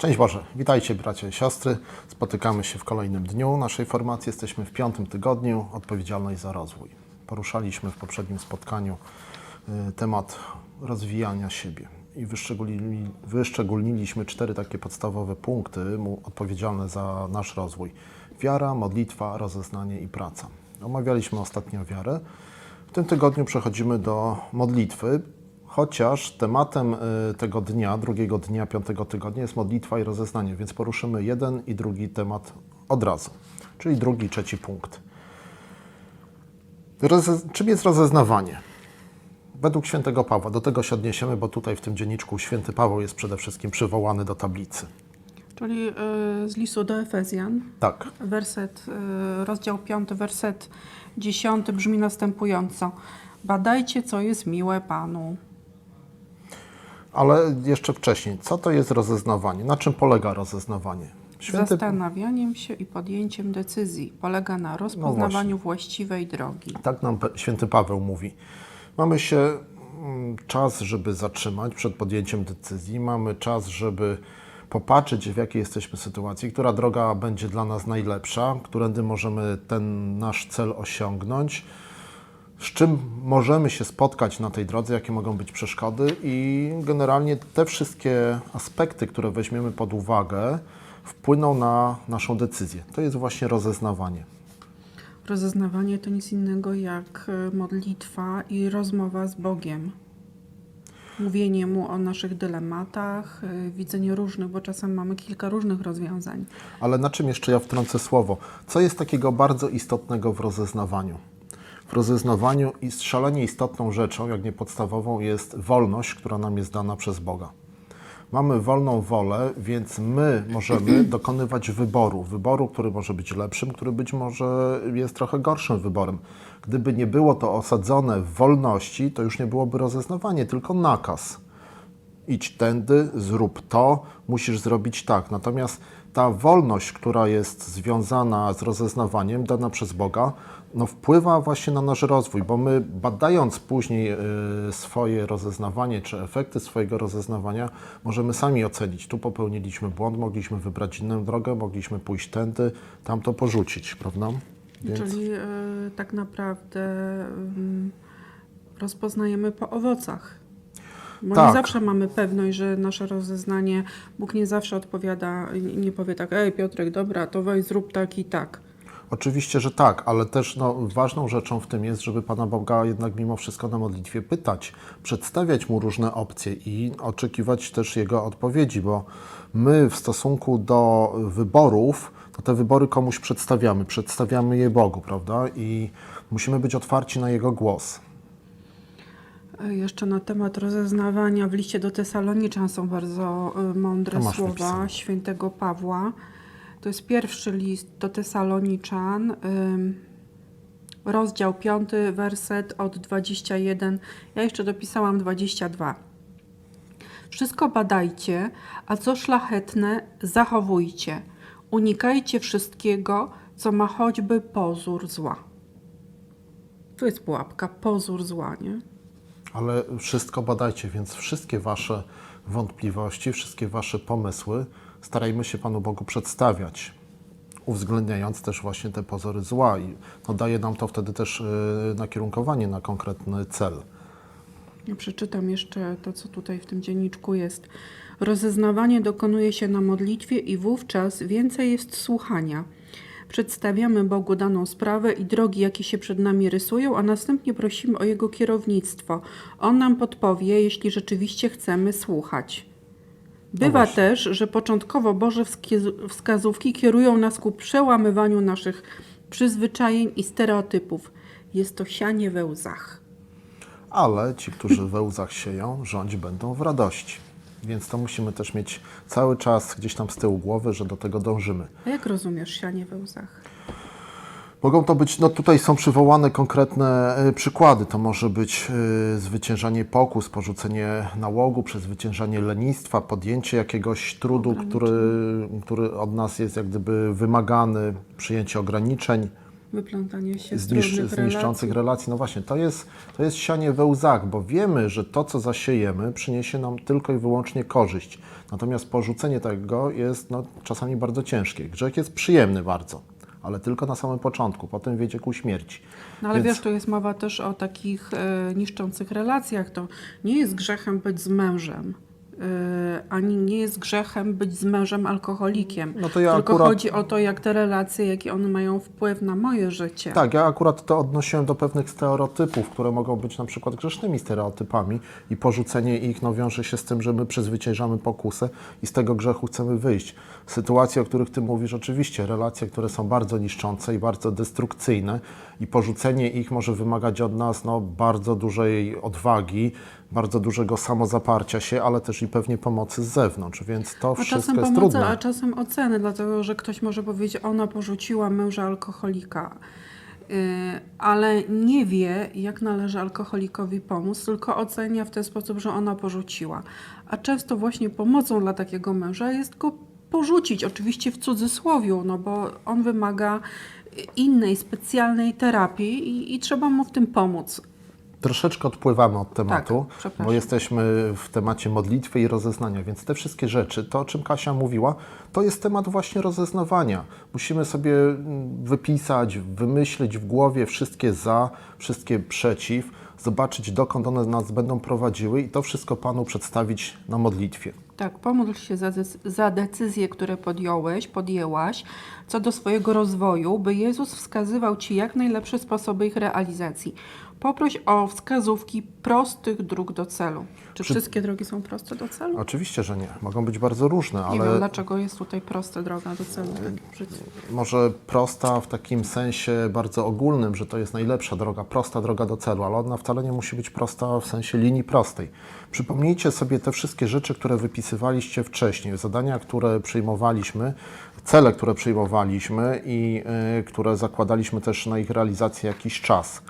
Szczęść Boże, witajcie bracia i siostry. Spotykamy się w kolejnym dniu naszej formacji. Jesteśmy w piątym tygodniu Odpowiedzialność za rozwój. Poruszaliśmy w poprzednim spotkaniu y, temat rozwijania siebie i wyszczególnili, wyszczególniliśmy cztery takie podstawowe punkty odpowiedzialne za nasz rozwój. Wiara, modlitwa, rozeznanie i praca. Omawialiśmy ostatnio wiarę. W tym tygodniu przechodzimy do modlitwy, chociaż tematem y, tego dnia, drugiego dnia piątego tygodnia jest modlitwa i rozeznanie, więc poruszymy jeden i drugi temat od razu, czyli drugi, trzeci punkt. Roze... Czym jest rozeznawanie? Według świętego Pawła, do tego się odniesiemy, bo tutaj w tym dzienniczku święty Paweł jest przede wszystkim przywołany do tablicy. Czyli y, z listu do Efezjan, Tak, werset, y, rozdział 5, werset 10 brzmi następująco. Badajcie, co jest miłe Panu. Ale jeszcze wcześniej, co to jest rozeznawanie? Na czym polega rozeznawanie? Zastanawianiem się i podjęciem decyzji polega na rozpoznawaniu właściwej drogi. Tak nam święty Paweł mówi. Mamy się mm, czas, żeby zatrzymać przed podjęciem decyzji. Mamy czas, żeby popatrzeć, w jakiej jesteśmy sytuacji, która droga będzie dla nas najlepsza, którędy możemy ten nasz cel osiągnąć, z czym możemy się spotkać na tej drodze, jakie mogą być przeszkody i generalnie te wszystkie aspekty, które weźmiemy pod uwagę, wpłyną na naszą decyzję. To jest właśnie rozeznawanie. Rozeznawanie to nic innego jak y, modlitwa i rozmowa z Bogiem. Mówienie Mu o naszych dylematach, y, widzenie różnych, bo czasem mamy kilka różnych rozwiązań. Ale na czym jeszcze ja wtrącę słowo? Co jest takiego bardzo istotnego w rozeznawaniu? W rozeznawaniu i szalenie istotną rzeczą, jak nie podstawową, jest wolność, która nam jest dana przez Boga. Mamy wolną wolę, więc my możemy dokonywać wyboru. Wyboru, który może być lepszym, który być może jest trochę gorszym wyborem. Gdyby nie było to osadzone w wolności, to już nie byłoby rozeznawanie, tylko nakaz idź tędy, zrób to, musisz zrobić tak. Natomiast ta wolność, która jest związana z rozeznawaniem, dana przez Boga, no wpływa właśnie na nasz rozwój, bo my badając później y, swoje rozeznawanie, czy efekty swojego rozeznawania, możemy sami ocenić. Tu popełniliśmy błąd, mogliśmy wybrać inną drogę, mogliśmy pójść tędy, tamto porzucić, prawda? Więc Czyli y, tak naprawdę ym, rozpoznajemy po owocach. Bo Tak. nie zawsze mamy pewność, że nasze rozeznanie, Bóg nie zawsze odpowiada, nie, nie powie tak, ej Piotrek, dobra, to weź zrób tak i tak. Oczywiście, że tak, ale też no, ważną rzeczą w tym jest, żeby Pana Boga jednak mimo wszystko na modlitwie pytać, przedstawiać Mu różne opcje i oczekiwać też Jego odpowiedzi, bo my w stosunku do wyborów, to te wybory komuś przedstawiamy, przedstawiamy je Bogu, prawda? I musimy być otwarci na Jego głos. Jeszcze na temat rozeznawania w liście do Tesaloniczan są bardzo y, mądre słowa świętego Pawła. To jest pierwszy list do Tesaloniczan, rozdział 5, werset od 21. Ja jeszcze dopisałam 22. Wszystko badajcie, a co szlachetne, zachowujcie. Unikajcie wszystkiego, co ma choćby pozór zła. Tu jest pułapka, pozór zła, nie? Ale wszystko badajcie, więc wszystkie Wasze wątpliwości, wszystkie Wasze pomysły starajmy się Panu Bogu przedstawiać, uwzględniając też właśnie te pozory zła i no, daje nam to wtedy też yy, nakierunkowanie na konkretny cel. Ja przeczytam jeszcze to, co tutaj w tym dzienniczku jest. Rozeznawanie dokonuje się na modlitwie i wówczas więcej jest słuchania. Przedstawiamy Bogu daną sprawę i drogi, jakie się przed nami rysują, a następnie prosimy o Jego kierownictwo. On nam podpowie, jeśli rzeczywiście chcemy słuchać. Bywa właśnie. też, że początkowo Boże wskazówki kierują nas ku przełamywaniu naszych przyzwyczajeń i stereotypów. Jest to sianie we łzach. Ale ci, którzy we łzach sieją, rządź będą w radości. Więc to musimy też mieć cały czas gdzieś tam z tyłu głowy, że do tego dążymy. A jak rozumiesz sianie we łzach? Mogą to być, no tutaj są przywołane konkretne y, przykłady. To może być y, zwyciężanie pokus, porzucenie nałogu, przezwyciężanie lenistwa, podjęcie jakiegoś trudu, który, który od nas jest jak gdyby wymagany, przyjęcie ograniczeń. wyplątanie się z, zniszczy, trudnych z niszczących relacji. relacji. No właśnie, to jest, to jest sianie we łzach, bo wiemy, że to, co zasiejemy, przyniesie nam tylko i wyłącznie korzyść. Natomiast porzucenie tego jest no, czasami bardzo ciężkie. Grzech jest przyjemny bardzo, ale tylko na samym początku, potem wiedzie ku śmierci. No ale Więc- wiesz, tu jest mowa też o takich e, niszczących relacjach. To nie jest grzechem być z mężem. E, Ani nie jest grzechem być z mężem alkoholikiem. No to ja Tylko akurat- chodzi o to, jak te relacje, jakie one mają wpływ na moje życie. Tak, ja akurat to odnosiłem do pewnych stereotypów, które mogą być na przykład grzesznymi stereotypami i porzucenie ich no, wiąże się z tym, że my przezwyciężamy pokusę i z tego grzechu chcemy wyjść. Sytuacje, o których Ty mówisz, oczywiście, relacje, które są bardzo niszczące i bardzo destrukcyjne i porzucenie ich może wymagać od nas no, bardzo dużej odwagi, bardzo dużego samozaparcia się, ale też i pewnie pomocy z zewnątrz, więc to A wszystko czasem jest pomocy, trudne. a czasem oceny, dlatego że ktoś może powiedzieć, ona porzuciła męża alkoholika, Yy, ale nie wie, jak należy alkoholikowi pomóc, tylko ocenia w ten sposób, że ona porzuciła. A często właśnie pomocą dla takiego męża jest go porzucić, oczywiście w cudzysłowiu, no bo on wymaga innej, specjalnej terapii i, i trzeba mu w tym pomóc. Troszeczkę odpływamy od tematu, Tak, bo jesteśmy w temacie modlitwy i rozeznania, więc te wszystkie rzeczy, to o czym Kasia mówiła, to jest temat właśnie rozeznawania. Musimy sobie mm, wypisać, wymyślić w głowie wszystkie za, wszystkie przeciw, zobaczyć dokąd one nas będą prowadziły i to wszystko Panu przedstawić na modlitwie. Tak, pomódl się za, za decyzje, które podjąłeś, podjęłaś co do swojego rozwoju, by Jezus wskazywał Ci jak najlepsze sposoby ich realizacji. Poproś o wskazówki prostych dróg do celu. Czy wszystkie drogi są proste do celu? Oczywiście, że nie. Mogą być bardzo różne, Nie wiem, ale dlaczego jest tutaj prosta droga do celu. Tak może prosta w takim sensie bardzo ogólnym, że to jest najlepsza droga, prosta droga do celu, ale ona wcale nie musi być prosta w sensie linii prostej. Przypomnijcie sobie te wszystkie rzeczy, które wypisywaliście wcześniej, zadania, które przyjmowaliśmy, cele, które przyjmowaliśmy i y, które zakładaliśmy też na ich realizację jakiś czas.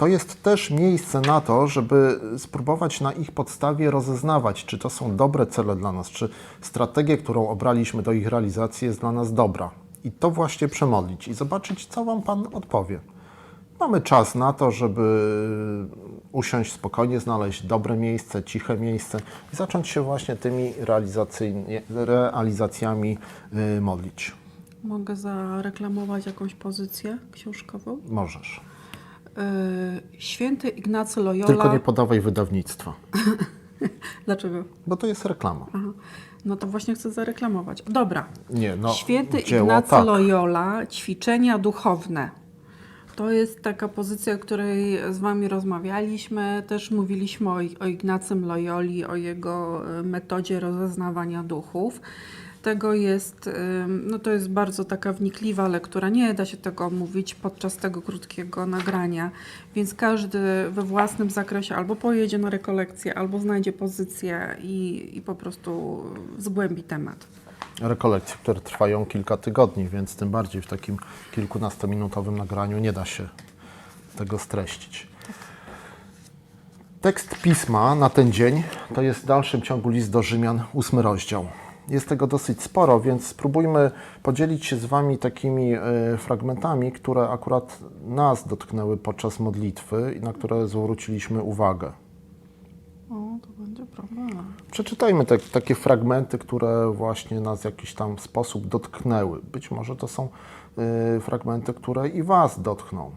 To jest też miejsce na to, żeby spróbować na ich podstawie rozeznawać, czy to są dobre cele dla nas, czy strategia, którą obraliśmy do ich realizacji jest dla nas dobra. I to właśnie przemodlić i zobaczyć, co Wam Pan odpowie. Mamy czas na to, żeby usiąść spokojnie, znaleźć dobre miejsce, ciche miejsce i zacząć się właśnie tymi realizacjami y, modlić. Mogę zareklamować jakąś pozycję książkową? Możesz. Yy, Święty Ignacy Loyola. Tylko nie podawaj wydawnictwa, Dlaczego? bo to jest reklama. Aha. No to właśnie chcę zareklamować. Dobra. Nie, no, Święty dzieło, Ignacy tak. Loyola, ćwiczenia duchowne. To jest taka pozycja, o której z Wami rozmawialiśmy. Też mówiliśmy o, o Ignacym Loyoli, o jego e, metodzie rozeznawania duchów. Tego jest, no to jest bardzo taka wnikliwa lektura. Nie da się tego omówić podczas tego krótkiego nagrania, więc każdy we własnym zakresie albo pojedzie na rekolekcję, albo znajdzie pozycję i, i po prostu zgłębi temat. rekolekcje, które trwają kilka tygodni, więc tym bardziej w takim kilkunastominutowym nagraniu nie da się tego streścić. Tekst pisma na ten dzień to jest w dalszym ciągu list do Rzymian, ósmy rozdział. Jest tego dosyć sporo, więc spróbujmy podzielić się z Wami takimi e, fragmentami, które akurat nas dotknęły podczas modlitwy i na które zwróciliśmy uwagę. O, to będzie problem. Przeczytajmy te, takie fragmenty, które właśnie nas w jakiś tam sposób dotknęły. Być może to są y, fragmenty, które i Was dotkną.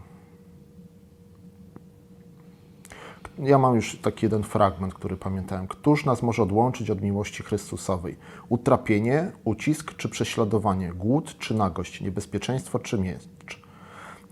Ja mam już taki jeden fragment, który pamiętałem. Któż nas może odłączyć od miłości Chrystusowej? Utrapienie, ucisk czy prześladowanie? Głód czy nagość? Niebezpieczeństwo czy miecz?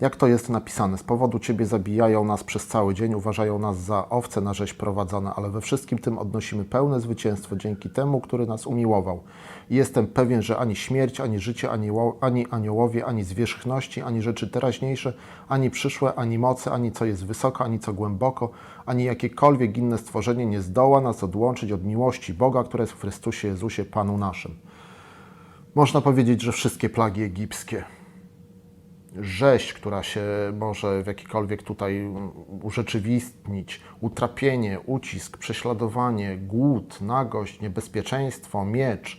Jak to jest napisane? Z powodu Ciebie zabijają nas przez cały dzień, uważają nas za owce na rzeź prowadzone, ale we wszystkim tym odnosimy pełne zwycięstwo dzięki temu, który nas umiłował. I jestem pewien, że ani śmierć, ani życie, ani, ani aniołowie, ani zwierzchności, ani rzeczy teraźniejsze, ani przyszłe, ani moce, ani co jest wysoko, ani co głęboko, ani jakiekolwiek inne stworzenie nie zdoła nas odłączyć od miłości Boga, która jest w Chrystusie Jezusie, Panu naszym. Można powiedzieć, że wszystkie plagi egipskie, rzeź, która się może w jakikolwiek tutaj urzeczywistnić, utrapienie, ucisk, prześladowanie, głód, nagość, niebezpieczeństwo, miecz.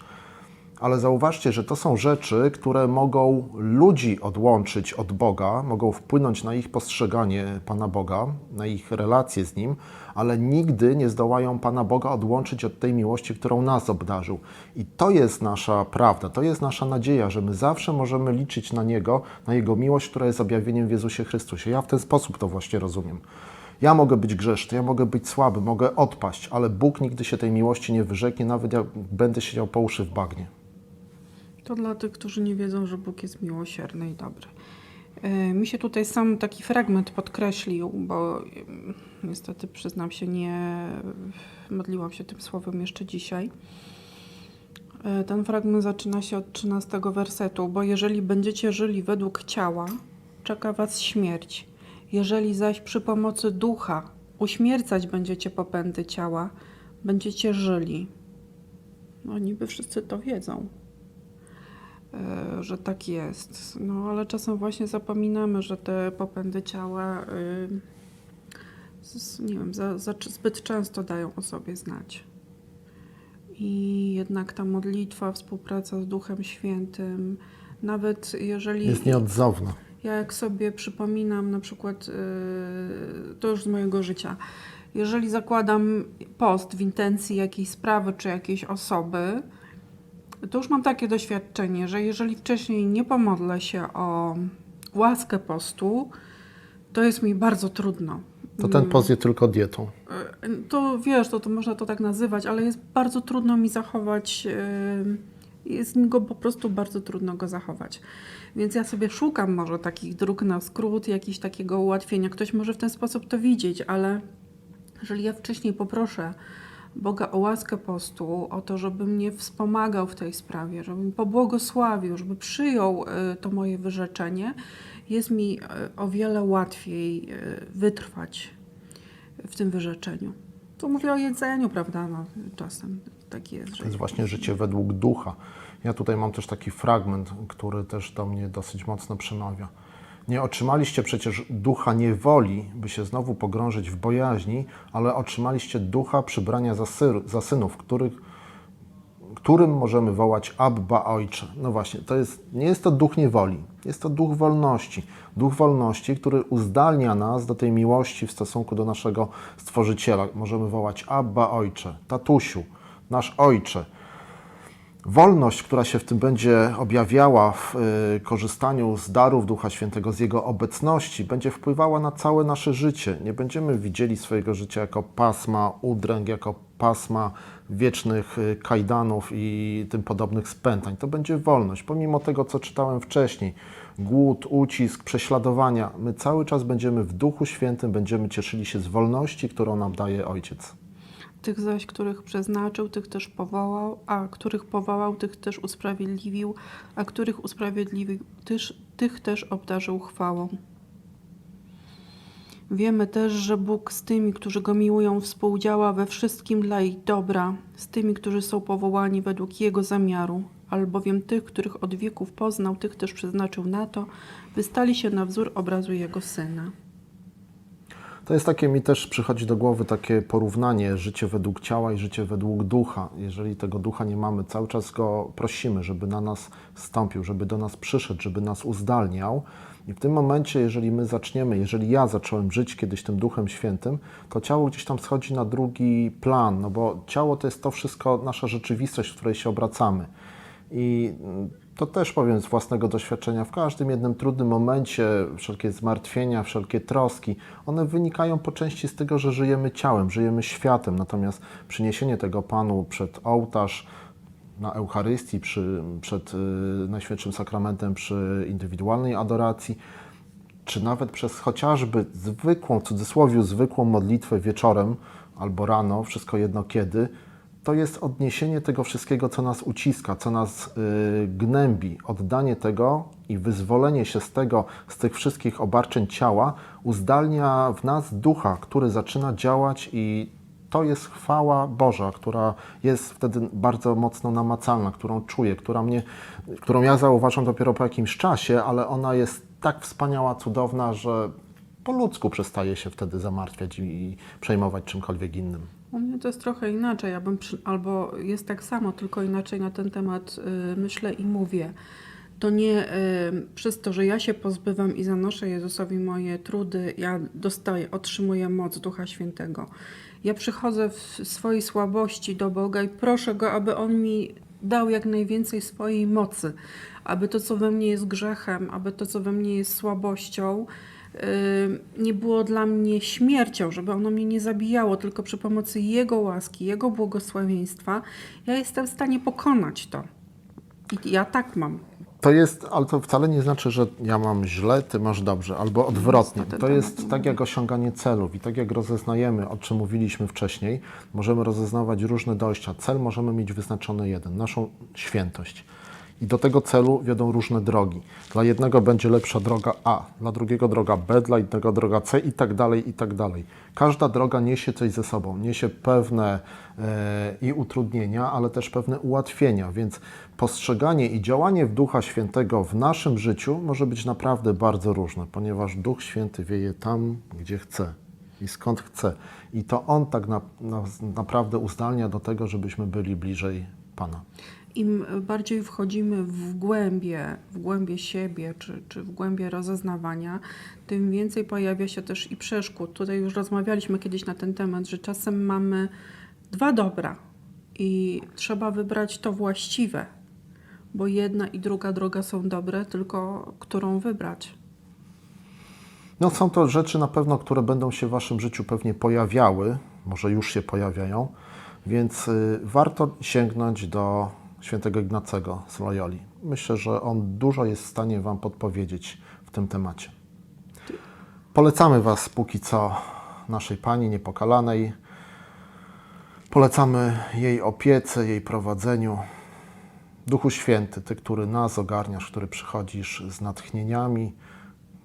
Ale zauważcie, że to są rzeczy, które mogą ludzi odłączyć od Boga, mogą wpłynąć na ich postrzeganie Pana Boga, na ich relacje z Nim, ale nigdy nie zdołają Pana Boga odłączyć od tej miłości, którą nas obdarzył. I to jest nasza prawda, to jest nasza nadzieja, że my zawsze możemy liczyć na Niego, na Jego miłość, która jest objawieniem w Jezusie Chrystusie. Ja w ten sposób to właśnie rozumiem. Ja mogę być grzeszny, ja mogę być słaby, mogę odpaść, ale Bóg nigdy się tej miłości nie wyrzeknie, nawet jak będę siedział po uszy w bagnie. To dla tych, którzy nie wiedzą, że Bóg jest miłosierny i dobry. E, Mi się tutaj sam taki fragment podkreślił, bo niestety przyznam się, nie modliłam się tym słowem jeszcze dzisiaj. E, Ten fragment zaczyna się od 13 wersetu, bo jeżeli będziecie żyli według ciała, czeka was śmierć. Jeżeli zaś przy pomocy ducha uśmiercać będziecie popędy ciała, będziecie żyli. No niby wszyscy to wiedzą że tak jest. No ale czasem właśnie zapominamy, że te popędy ciała y, nie wiem, za, za, zbyt często dają o sobie znać. I jednak ta modlitwa, współpraca z Duchem Świętym, nawet jeżeli. Jest nieodzowna. Ja jak sobie przypominam na przykład, yy, to już z mojego życia, jeżeli zakładam post w intencji jakiejś sprawy czy jakiejś osoby, to już mam takie doświadczenie, że jeżeli wcześniej nie pomodlę się o łaskę postu, to jest mi bardzo trudno. To ten post jest tylko dietą. Y, To wiesz, to, to można to tak nazywać, ale jest bardzo trudno mi zachować. y, Jest mi go po prostu bardzo trudno go zachować. Więc ja sobie szukam może takich dróg na skrót, jakiegoś takiego ułatwienia. Ktoś może w ten sposób to widzieć, ale jeżeli ja wcześniej poproszę Boga o łaskę postu, o to, żeby mnie wspomagał w tej sprawie, żeby mi pobłogosławił, żeby przyjął y, to moje wyrzeczenie, jest mi y, o wiele łatwiej y, wytrwać w tym wyrzeczeniu. Tu mówię o jedzeniu, prawda? No, czasem tak jest, To jest właśnie życie według ducha. Ja tutaj mam też taki fragment, który też do mnie dosyć mocno przemawia. Nie otrzymaliście przecież ducha niewoli, by się znowu pogrążyć w bojaźni, ale otrzymaliście ducha przybrania za, syr, za synów, których, którym możemy wołać Abba Ojcze. No właśnie, to jest, nie jest to duch niewoli, jest to duch wolności. Duch wolności, który uzdalnia nas do tej miłości w stosunku do naszego Stworzyciela. Możemy wołać Abba Ojcze, tatusiu, nasz Ojcze. Wolność, która się w tym będzie objawiała w y, korzystaniu z darów Ducha Świętego, z Jego obecności, będzie wpływała na całe nasze życie. Nie będziemy widzieli swojego życia jako pasma udręk, jako pasma wiecznych y, kajdanów i tym podobnych spętań. To będzie wolność. Pomimo tego, co czytałem wcześniej, głód, ucisk, prześladowania, my cały czas będziemy w Duchu Świętym, będziemy cieszyli się z wolności, którą nam daje Ojciec. Tych zaś, których przeznaczył, tych też powołał, a których powołał, tych też usprawiedliwił, a których usprawiedliwił, też, tych też obdarzył chwałą. Wiemy też, że Bóg z tymi, którzy Go miłują, współdziała we wszystkim dla ich dobra, z tymi, którzy są powołani według Jego zamiaru, albowiem tych, których od wieków poznał, tych też przeznaczył na to, by stali się na wzór obrazu Jego Syna. To jest takie, mi też przychodzi do głowy takie porównanie życie według ciała i życie według ducha. Jeżeli tego ducha nie mamy, cały czas go prosimy, żeby na nas wstąpił, żeby do nas przyszedł, żeby nas uzdalniał. I w tym momencie, jeżeli my zaczniemy, jeżeli ja zacząłem żyć kiedyś tym Duchem Świętym, to ciało gdzieś tam schodzi na drugi plan, no bo ciało to jest to wszystko, nasza rzeczywistość, w której się obracamy. I to też powiem z własnego doświadczenia, w każdym jednym trudnym momencie, wszelkie zmartwienia, wszelkie troski, one wynikają po części z tego, że żyjemy ciałem, żyjemy światem, natomiast przyniesienie tego Panu przed ołtarz, na Eucharystii, przy, przed y, Najświętszym Sakramentem, przy indywidualnej adoracji, czy nawet przez chociażby zwykłą, w cudzysłowie zwykłą modlitwę wieczorem albo rano, wszystko jedno kiedy, to jest odniesienie tego wszystkiego, co nas uciska, co nas y, gnębi, oddanie tego i wyzwolenie się z tego, z tych wszystkich obarczeń ciała, uzdalnia w nas ducha, który zaczyna działać i to jest chwała Boża, która jest wtedy bardzo mocno namacalna, którą czuję, która mnie, którą ja zauważam dopiero po jakimś czasie, ale ona jest tak wspaniała, cudowna, że po ludzku przestaje się wtedy zamartwiać i, i przejmować czymkolwiek innym. U mnie to jest trochę inaczej, ja bym przy, albo jest tak samo, tylko inaczej na ten temat y, myślę i mówię. To nie y, przez to, że ja się pozbywam i zanoszę Jezusowi moje trudy, ja dostaję, otrzymuję moc Ducha Świętego. Ja przychodzę w swojej słabości do Boga i proszę Go, aby On mi dał jak najwięcej swojej mocy, aby to, co we mnie jest grzechem, aby to, co we mnie jest słabością, nie było dla mnie śmiercią, żeby ono mnie nie zabijało, tylko przy pomocy Jego łaski, Jego błogosławieństwa, ja jestem w stanie pokonać to. I ja tak mam. To jest, ale to wcale nie znaczy, że ja mam źle, ty masz dobrze, albo odwrotnie. To jest tak jak osiąganie celów i tak jak rozeznajemy, o czym mówiliśmy wcześniej, możemy rozeznawać różne dojścia. Cel możemy mieć wyznaczony jeden, naszą świętość. I do tego celu wiodą różne drogi. Dla jednego będzie lepsza droga A, dla drugiego droga B, dla innego droga C i tak dalej, i tak dalej. Każda droga niesie coś ze sobą, niesie pewne e, i utrudnienia, ale też pewne ułatwienia, więc postrzeganie i działanie w Ducha Świętego w naszym życiu może być naprawdę bardzo różne, ponieważ Duch Święty wieje tam, gdzie chce i skąd chce. I to On tak na, na, naprawdę uzdalnia do tego, żebyśmy byli bliżej Pana. Im bardziej wchodzimy w głębie, w głębie siebie, czy, czy w głębie rozeznawania, tym więcej pojawia się też i przeszkód. Tutaj już rozmawialiśmy kiedyś na ten temat, że czasem mamy dwa dobra i trzeba wybrać to właściwe, bo jedna i druga droga są dobre, tylko którą wybrać. No są to rzeczy na pewno, które będą się w Waszym życiu pewnie pojawiały, może już się pojawiają, więc y, warto sięgnąć do świętego Ignacego z Loyoli. Myślę, że on dużo jest w stanie Wam podpowiedzieć w tym temacie. Polecamy Was póki co naszej Pani Niepokalanej. Polecamy jej opiece, jej prowadzeniu. Duchu Święty, Ty, który nas ogarniasz, który przychodzisz z natchnieniami,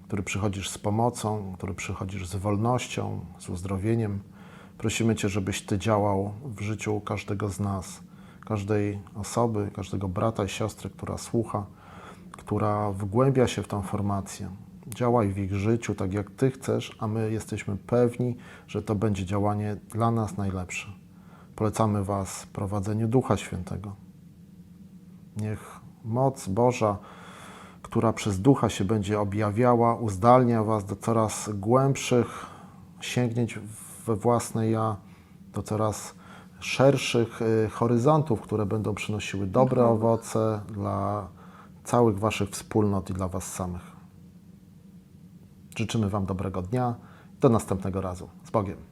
który przychodzisz z pomocą, który przychodzisz z wolnością, z uzdrowieniem. Prosimy Cię, żebyś Ty działał w życiu każdego z nas, każdej osoby, każdego brata i siostry, która słucha, która wgłębia się w tą formację. Działaj w ich życiu tak, jak Ty chcesz, a my jesteśmy pewni, że to będzie działanie dla nas najlepsze. Polecamy Was prowadzeniu Ducha Świętego. Niech moc Boża, która przez Ducha się będzie objawiała, uzdalnia Was do coraz głębszych sięgnięć we własne ja, do coraz szerszych y, horyzontów, które będą przynosiły dobre owoce dla całych Waszych wspólnot i dla Was samych. Życzymy Wam dobrego dnia. Do następnego razu. Z Bogiem.